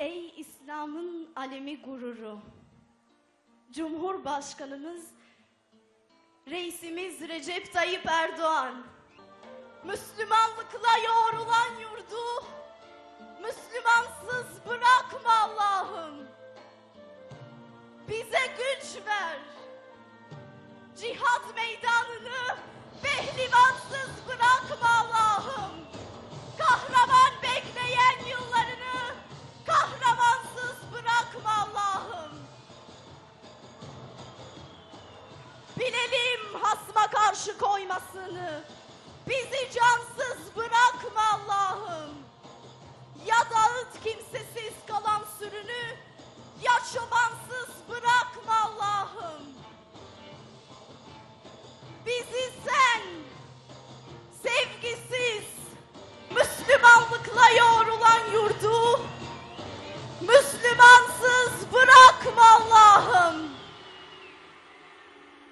Ey İslam'ın alemi gururu. Cumhurbaşkanımız, reisimiz Recep Tayyip Erdoğan. Müslümanlıkla yoğrulan yurdu, Müslümansız bırakma Allah'ım. Bize güç ver. Cihat Bilelim hasma karşı koymasını. Bizi cansız bırakma Allah'ım. Ya dağıt kimsesiz kalan sürünü, ya çobansız bırakma Allah'ım. Bizi sen, sevgisiz, Müslümanlıkla yoğrulan yurdu, Müslümansız